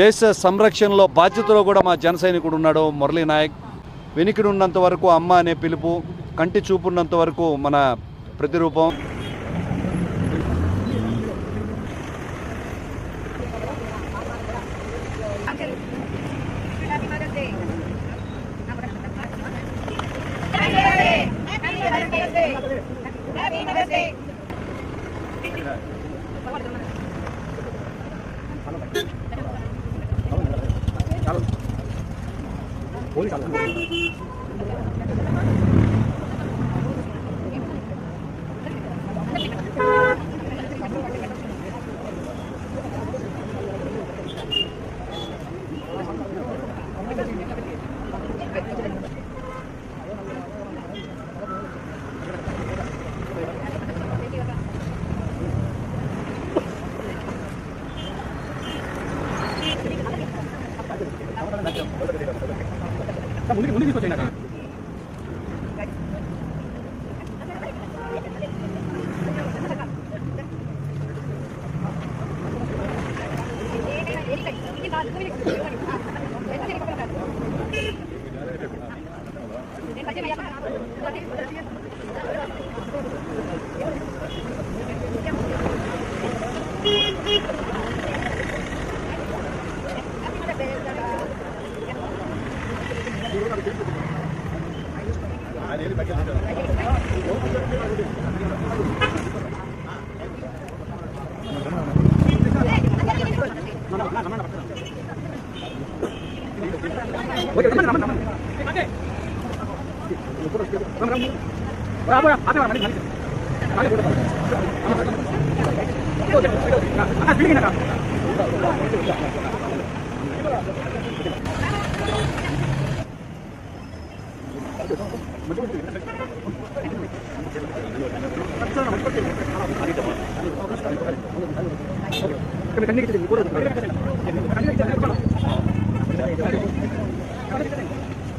దేశ సంరక్షణలో బాధ్యతలో కూడా మా జన సైనికుడు ఉన్నాడు మురళీ నాయక్. ఉన్నంత వరకు అమ్మ అనే పిలుపు కంటి చూపున్నంత వరకు మన ప్రతిరూపం. বলি কাল 못 이길 못 이길 거죠 이날. 내가 내리가 이게 나 Gracias.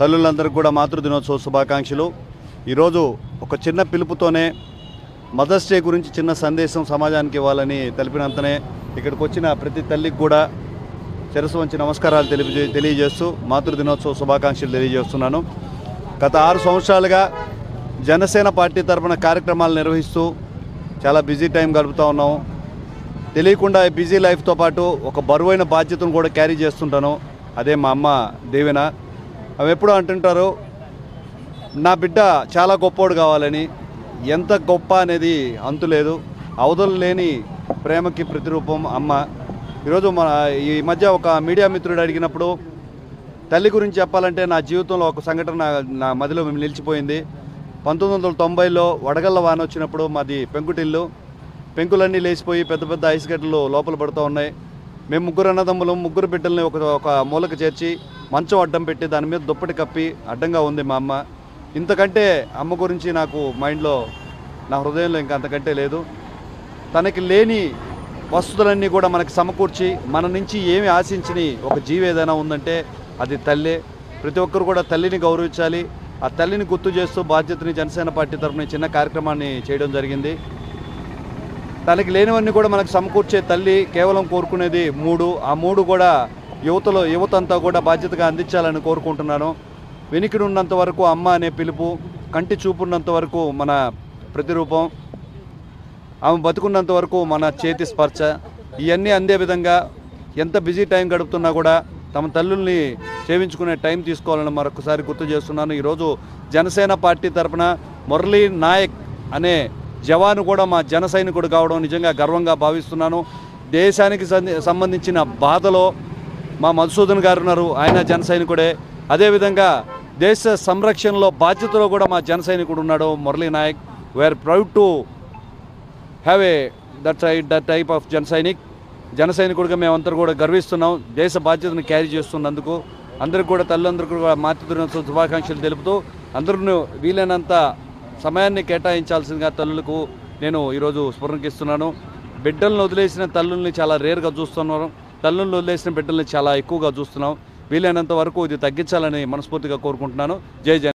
తల్లులందరికీ కూడా మాతృదినోత్సవ శుభాకాంక్షలు. ఈరోజు ఒక చిన్న పిలుపుతోనే మదర్స్ డే గురించి చిన్న సందేశం సమాజానికి ఇవ్వాలని తెలిపినంతనే ఇక్కడికి వచ్చిన ప్రతి తల్లికి కూడా శిరస్సు వంచి నమస్కారాలు తెలిపి తెలియజేస్తూ మాతృ దినోత్సవ శుభాకాంక్షలు తెలియజేస్తున్నాను. గత ఆరు సంవత్సరాలుగా జనసేన పార్టీ తరఫున కార్యక్రమాలు నిర్వహిస్తూ చాలా బిజీ టైం గడుపుతూ ఉన్నాము. తెలియకుండా ఈ బిజీ లైఫ్తో పాటు ఒక బరువైన బాధ్యతను కూడా క్యారీ చేస్తుంటాను. అదే మా అమ్మ దేవెన. అవి ఎప్పుడూ అంటుంటారు నా బిడ్డ చాలా గొప్పోడు కావాలని. ఎంత గొప్ప అనేది అంతులేదు. అవధులు లేని ప్రేమకి ప్రతిరూపం అమ్మ. ఈరోజు మన ఈ మధ్య ఒక మీడియా మిత్రుడు అడిగినప్పుడు తల్లి గురించి చెప్పాలంటే నా జీవితంలో ఒక సంఘటన నా- మదిలో మదిలో నిలిచిపోయింది. పంతొమ్మిది వందల తొంభైలో వడగళ్ళ వాన వచ్చినప్పుడు మాది పెంకుటిల్లు. పెంకులన్నీ లేచిపోయి పెద్ద పెద్ద ఐస్ గడ్డలు లోపల పడుతూ ఉన్నాయి. మేము ముగ్గురు అన్నదమ్ములు ముగ్గురు బిడ్డల్ని ఒక ఒక మూలకు చేర్చి మంచం అడ్డం పెట్టి దాని మీద దుప్పటి కప్పి అడ్డంగా ఉంది మా అమ్మ. ఇంతకంటే అమ్మ గురించి నాకు మైండ్లో నా హృదయంలో ఇంకా అంతకంటే లేదు. తనకి లేని వస్తువులన్నీ కూడా మనకి సమకూర్చి మన నుంచి ఏమి ఆశించని ఒక జీవి ఏదైనా ఉందంటే అది తల్లే. ప్రతి ఒక్కరు కూడా తల్లిని గౌరవించాలి. ఆ తల్లిని గుర్తు చేస్తూ బాధ్యతని జనసేన పార్టీ తరఫున చిన్న కార్యక్రమాన్ని చేయడం జరిగింది. తనకి లేనివన్నీ కూడా మనకు సమకూర్చే తల్లి కేవలం కోరుకునేది మూడు. ఆ మూడు కూడా యువతలో యువత అంతా కూడా బాధ్యతగా అందించాలని కోరుకుంటున్నాను. వెనుకడు ఉన్నంత వరకు అమ్మ అనే పిలుపు కంటి చూపున్నంత వరకు మన ప్రతిరూపం ఆమె బతుకున్నంత వరకు మన చేతి స్పర్శ ఇవన్నీ అందే విధంగా ఎంత బిజీ టైం గడుపుతున్నా కూడా తమ తల్లుల్ని సేవించుకునే టైం తీసుకోవాలని మరొకసారి గుర్తు చేస్తున్నాను. ఈరోజు జనసేన పార్టీ తరఫున మురళీ నాయక్ అనే జవాను కూడా మా జన సైనికుడు కావడం నిజంగా గర్వంగా భావిస్తున్నాను. దేశానికి సంబంధించిన బాధలో మా మధుసూదన్ గారు ఉన్నారు. ఆయన జన సైనికుడే. అదేవిధంగా దేశ సంరక్షణలో బాధ్యతలో కూడా మా జన సైనికుడు ఉన్నాడు Murali Nayak. We are proud to have a that type that type of జన సైనిక్. జన సైనికుడిగా మేమందరూ కూడా గర్విస్తున్నాం. దేశ బాధ్యతను క్యారీ చేస్తున్నందుకు. అందరికి కూడా తల్లిదండ్రులకు కూడా మాతృదినోత్సవ శుభాకాంక్షలు తెలుపుతూ అందరూ వీలైనంత సమయాన్ని కేటాయించాల్సిందిగా తల్లులకు నేను ఈరోజు స్ఫురణకిస్తున్నాను. బిడ్డలను వదిలేసిన తల్లుల్ని చాలా రేర్గా చూస్తున్నాం. తల్లులను వదిలేసిన బిడ్డల్ని చాలా ఎక్కువగా చూస్తున్నాం. వీలైనంత వరకు ఇది తగ్గించాలని మనస్ఫూర్తిగా కోరుకుంటున్నాను. జై జన్